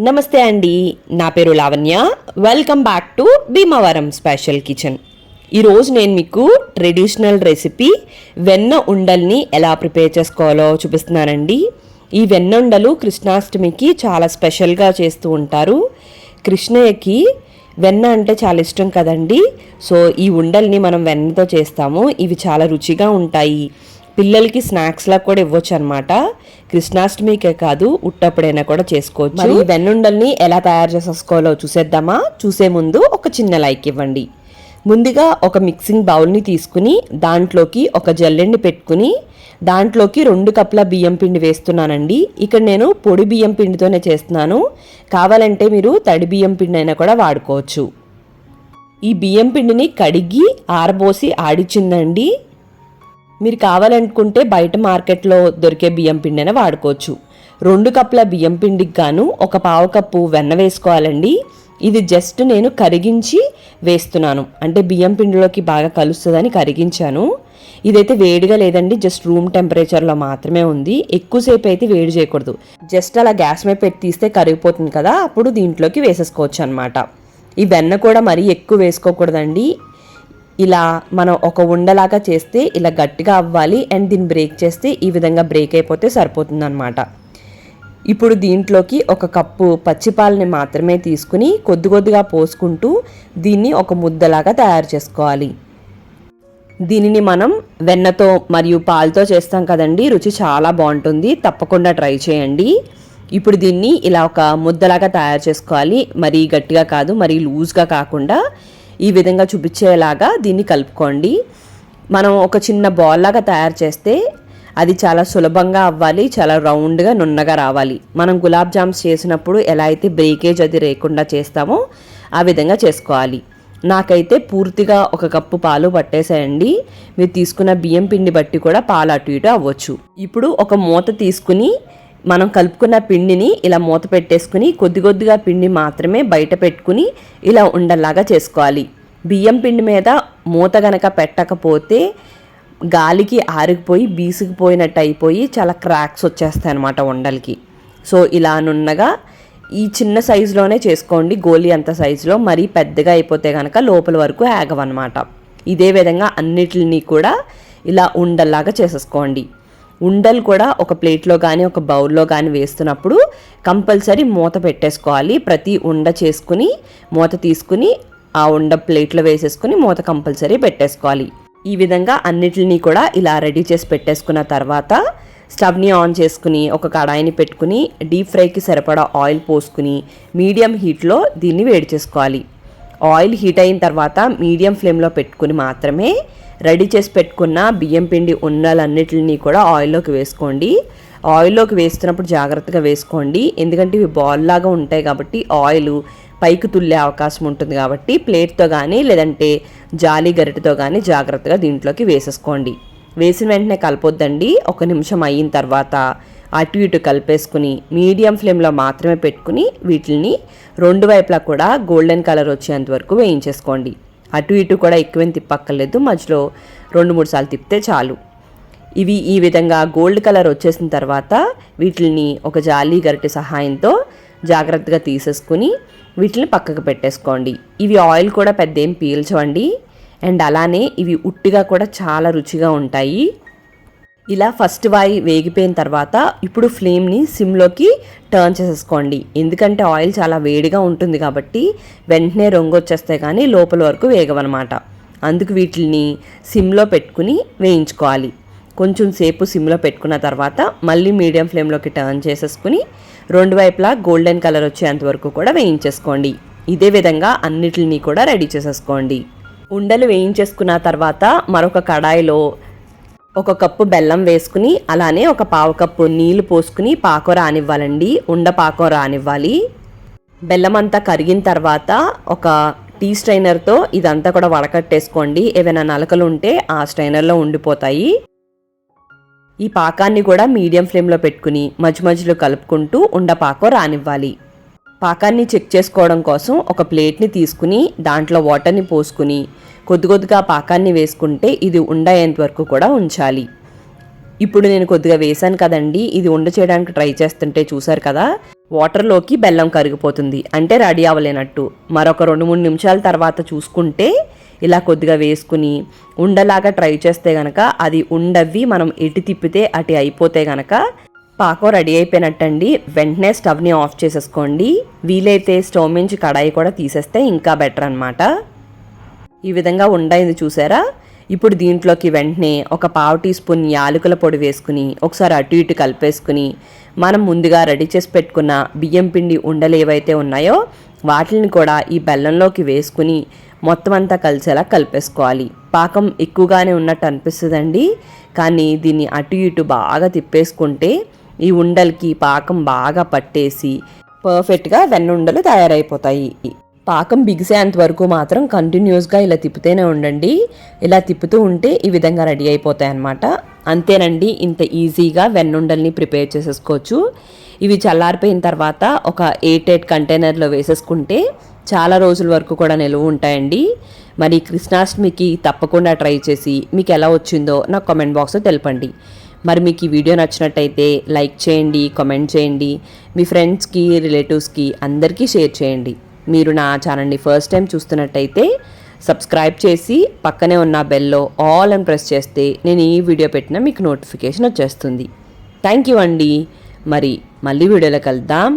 నమస్తే అండి. నా పేరు Lavanya. Welcome back to Bhimavaram special kitchen ఈరోజు నేను మీకు ట్రెడిషనల్ రెసిపీ వెన్న ఉండల్ని ఎలా ప్రిపేర్ చేసుకోవాలో చూపిస్తున్నానండి. ఈ వెన్న ఉండలు కృష్ణాష్టమికి చాలా స్పెషల్గా చేస్తూ ఉంటారు. కృష్ణయ్యకి వెన్న అంటే చాలా ఇష్టం కదండి. సో ఈ ఉండల్ని మనం వెన్నతో చేస్తాము. ఇవి చాలా రుచిగా ఉంటాయి. పిల్లలకి స్నాక్స్లా కూడా ఇవ్వచ్చు అనమాట కృష్ణాష్టమికే కాదు ఉట్టప్పుడైనా కూడా చేసుకోవచ్చు. మరి ఈ వెన్నుండల్ని ఎలా తయారు చేసేసుకోవాలో చూసేద్దామా? చూసే ముందు ఒక చిన్న లైక్ ఇవ్వండి. ముందుగా ఒక మిక్సింగ్ బౌల్ని తీసుకుని దాంట్లోకి ఒక జల్లెండి పెట్టుకుని దాంట్లోకి రెండు కప్పుల బియ్యం పిండి వేస్తున్నానండి. ఇక్కడ నేను పొడి బియ్యం పిండితోనే చేస్తున్నాను. కావాలంటే మీరు తడి బియ్యం పిండి అయినా కూడా వాడుకోవచ్చు. ఈ బియ్యం పిండిని కడిగి ఆరబోసి ఆడిచ్చిందండి. మీరు కావాలనుకుంటే బయట మార్కెట్లో దొరికే బియ్యం పిండిని వాడుకోవచ్చు. రెండు కప్పుల బియ్యం పిండికి గాను ఒక పావు కప్పు వెన్న వేసుకోవాలండి. ఇది జస్ట్ నేను కరిగించి వేస్తున్నాను. అంటే బియ్యం పిండిలోకి బాగా కలుస్తుందని కరిగించాను. ఇదైతే వేడిగా లేదండి జస్ట్ రూమ్ టెంపరేచర్లో మాత్రమే ఉంది. ఎక్కువసేపు అయితే వేడి చేయకూడదు. జస్ట్ అలా గ్యాస్ మీద పెట్టి తీస్తే కరిగిపోతుంది కదా అప్పుడు దీంట్లోకి వేసేసుకోవచ్చు అనమాట ఈ వెన్న కూడా మరీ ఎక్కువ వేసుకోకూడదండి. ఇలా మనం ఒక ఉండలాగా చేస్తే ఇలా గట్టిగా అవ్వాలి అండ్ దీన్ని బ్రేక్ చేస్తే ఈ విధంగా బ్రేక్ అయిపోతే సరిపోతుందన్నమాట. ఇప్పుడు దీంట్లోకి ఒక కప్పు పచ్చిపాలని మాత్రమే తీసుకుని కొద్ది కొద్దిగా పోసుకుంటూ దీన్ని ఒక ముద్దలాగా తయారు చేసుకోవాలి. దీనిని మనం వెన్నతో మరియు పాలతో చేస్తాం కదండి రుచి చాలా బాగుంటుంది తప్పకుండా ట్రై చేయండి. ఇప్పుడు దీన్ని ఇలా ఒక ముద్దలాగా తయారు చేసుకోవాలి. మరీ గట్టిగా కాదు మరీ లూజ్గా కాకుండా ఈ విధంగా చూపించేలాగా దీన్ని కలుపుకోండి. మనం ఒక చిన్న బాల్ లాగా తయారు చేస్తే అది చాలా సులభంగా అవ్వాలి చాలా రౌండ్గా నున్నగా రావాలి. మనం గులాబ్ జామ్స్ చేసినప్పుడు ఎలా అయితే బ్రేకేజ్ అది లేకుండా చేస్తామో ఆ విధంగా చేసుకోవాలి. నాకైతే పూర్తిగా ఒక కప్పు పాలు పట్టేసేయండి. మీరు తీసుకున్న బియ్యం పిండి బట్టి కూడా పాలు అటు ఇటు అవ్వచ్చు. ఇప్పుడు ఒక మూత తీసుకుని మనం కలుపుకున్న పిండిని ఇలా మూత పెట్టేసుకుని కొద్ది కొద్దిగా పిండి మాత్రమే బయట పెట్టుకుని ఇలా ఉండలాగా చేసుకోవాలి. బియ్యం పిండి మీద మూత గనక పెట్టకపోతే గాలికి ఆరిగిపోయి బీసుకుపోయినట్టు అయిపోయి చాలా క్రాక్స్ వచ్చేస్తాయి అనమాట ఉండలకి. సో ఇలా నున్నగా ఈ చిన్న సైజులోనే చేసుకోండి. గోలీ అంత సైజులో మరీ పెద్దగా అయిపోతే కనుక లోపల వరకు ఆగవన్నమాట. ఇదే విధంగా అన్నిటిని కూడా ఇలా ఉండల్లాగా చేసేసుకోండి. ఉండలు కూడా ఒక ప్లేట్లో కానీ ఒక బౌల్లో కానీ వేస్తున్నప్పుడు కంపల్సరీ మూత పెట్టేసుకోవాలి. ప్రతి ఉండ చేసుకుని మూత తీసుకుని ఆ ఉండ ప్లేట్లో వేసేసుకుని మూత కంపల్సరీ పెట్టేసుకోవాలి. ఈ విధంగా అన్నిటిని కూడా ఇలా రెడీ చేసి పెట్టేసుకున్న తర్వాత స్టవ్ని ఆన్ చేసుకుని ఒక కడాయిని పెట్టుకుని డీప్ ఫ్రైకి సరిపడా ఆయిల్ పోసుకుని మీడియం హీట్లో దీన్ని వేడి చేసుకోవాలి. ఆయిల్ హీట్ అయిన తర్వాత మీడియం ఫ్లేమ్లో పెట్టుకుని మాత్రమే రెడీ చేసి పెట్టుకున్న బియ్యం పిండి ఉన్నలన్నిటిని కూడా ఆయిల్లోకి వేసుకోండి. ఆయిల్లోకి వేస్తున్నప్పుడు జాగ్రత్తగా వేసుకోండి. ఎందుకంటే ఇవి బాల్ లాగా ఉంటాయి కాబట్టి ఆయిల్ పైకి తుల్లే అవకాశం ఉంటుంది కాబట్టి ప్లేట్తో కానీ లేదంటే జాలి గరిటతో కానీ జాగ్రత్తగా దీంట్లోకి వేసేసుకోండి. వేసిన వెంటనే కలపొద్దండి. ఒక నిమిషం అయిన తర్వాత అటు ఇటు కలిపేసుకుని మీడియం ఫ్లేమ్లో మాత్రమే పెట్టుకుని వీటిని రెండు వైపులా కూడా గోల్డెన్ కలర్ వచ్చేంత వరకు వేయించేసుకోండి. అటు ఇటు కూడా ఎక్కువేం తిప్పక్కర్లేదు. మధ్యలో రెండు మూడు సార్లు తిప్పితే చాలు. ఇవి ఈ విధంగా గోల్డ్ కలర్ వచ్చేసిన తర్వాత వీటిని ఒక జాలి గరిటె సహాయంతో జాగ్రత్తగా తీసేసుకుని వీటిని పక్కకు పెట్టేసుకోండి. ఇవి ఆయిల్ కూడా పెద్ద ఏం పీల్చవండి. అండ్ అలానే ఇవి ఉట్టిగా కూడా చాలా రుచిగా ఉంటాయి. ఇలా ఫస్ట్ వాయి వేగిపోయిన తర్వాత ఇప్పుడు ఫ్లేమ్ని సిమ్లోకి టర్న్ చేసేసుకోండి. ఎందుకంటే ఆయిల్ చాలా వేడిగా ఉంటుంది కాబట్టి వెంటనే రంగు వచ్చేస్తే కానీ లోపల వరకు వేగవన్నమాట. అందుకు వీటిని సిమ్లో పెట్టుకుని వేయించుకోవాలి. కొంచెం సేపు సిమ్లో పెట్టుకున్న తర్వాత మళ్ళీ మీడియం ఫ్లేమ్లోకి టర్న్ చేసేసుకుని రెండు వైపులా గోల్డెన్ కలర్ వచ్చేంత వరకు కూడా వేయించేసుకోండి. ఇదే విధంగా అన్నిటిని కూడా రెడీ చేసేసుకోండి. ఉండలు వేయించేసుకున్న తర్వాత మరొక కడాయిలో ఒక కప్పు బెల్లం వేసుకుని అలానే ఒక పావు కప్పు నీళ్ళు పోసుకుని పాకం రానివ్వాలండి. ఉండ పాకం రానివ్వాలి. బెల్లం అంతా కరిగిన తర్వాత ఒక టీ స్ట్రైనర్తో ఇదంతా కూడా వడకట్టేసుకోండి. ఏవైనా నలకలు ఉంటే ఆ స్ట్రైనర్లో ఉండిపోతాయి. ఈ పాకాన్ని కూడా మీడియం ఫ్లేమ్లో పెట్టుకుని మధ్య మధ్యలో కలుపుకుంటూ ఉండపాకం రానివ్వాలి. పాకాన్ని చెక్ చేసుకోవడం కోసం ఒక ప్లేట్ని తీసుకుని దాంట్లో వాటర్ని పోసుకుని కొద్ది కొద్దిగా పాకాన్ని వేసుకుంటే ఇది ఉండయేంత వరకు కూడా ఉంచాలి. ఇప్పుడు నేను కొద్దిగా వేశాను కదండి ఇది ఉండ చేయడానికి ట్రై చేస్తుంటే చూసారు కదా వాటర్లోకి బెల్లం కరిగిపోతుంది అంటే రెడీ అవ్వలేనట్టు. మరొక రెండు మూడు నిమిషాల తర్వాత చూసుకుంటే ఇలా కొద్దిగా వేసుకుని ఉండలాగా ట్రై చేస్తే గనక అది ఉండవి మనం ఎటు తిప్పితే అటు అయిపోతే గనక పాకం రెడీ అయిపోయినట్టండి. వెంటనే స్టవ్ని ఆఫ్ చేసేసుకోండి. వీలైతే స్టవ్ నుంచి కడాయి కూడా తీసేస్తే ఇంకా బెటర్ అనమాట ఈ విధంగా ఉండైంది చూసారా? ఇప్పుడు దీంట్లోకి వెంటనే ఒక పావు టీ స్పూన్ యాలకుల పొడి వేసుకుని ఒకసారి అటు ఇటు కలిపేసుకుని మనం ముందుగా రెడీ చేసి పెట్టుకున్న బియ్యం పిండి ఉండలు ఏవైతే ఉన్నాయో వాటిని కూడా ఈ బెల్లంలోకి వేసుకుని మొత్తం అంతా కలిసేలా కలిపేసుకోవాలి. పాకం ఎక్కువగానే ఉన్నట్టు అనిపిస్తుందండి. కానీ దీన్ని అటు ఇటు బాగా తిప్పేసుకుంటే ఈ ఉండలకి పాకం బాగా పట్టేసి పర్ఫెక్ట్గా వెన్నుండలు తయారైపోతాయి. పాకం బిగిసేంత వరకు మాత్రం కంటిన్యూస్గా ఇలా తిప్పుతూనే ఉండండి. ఇలా తిప్పుతూ ఉంటే ఈ విధంగా రెడీ అయిపోతాయి అన్నమాట అంతేనండి ఇంత ఈజీగా వెన్నుండల్ని ప్రిపేర్ చేసేసుకోవచ్చు. ఇవి చల్లారిపోయిన తర్వాత ఒక ఎయిట్ ఎయిట్ కంటైనర్లో వేసేసుకుంటే చాలా రోజుల వరకు కూడా నిలువ ఉంటాయండి. మరి కృష్ణాష్టమికి తప్పకుండా ట్రై చేసి మీకు ఎలా వచ్చిందో నాకు కామెంట్ బాక్స్లో తెలపండి. మరి మీకు ఈ వీడియో నచ్చినట్టయితే లైక్ చేయండి కామెంట్ చేయండి. మీ ఫ్రెండ్స్కి రిలేటివ్స్కి అందరికీ షేర్ చేయండి. మీరు నా ఛానల్ని ఫస్ట్ టైం చూస్తున్నట్టయితే సబ్స్క్రైబ్ చేసి పక్కనే ఉన్న బెల్లో ఆల్ అని ప్రెస్ చేస్తే నేను ఈ వీడియో పెట్టిన మీకు నోటిఫికేషన్ వచ్చేస్తుంది. థ్యాంక్ యూ అండి. మరి మళ్ళీ వీడియోలో కలుద్దాం.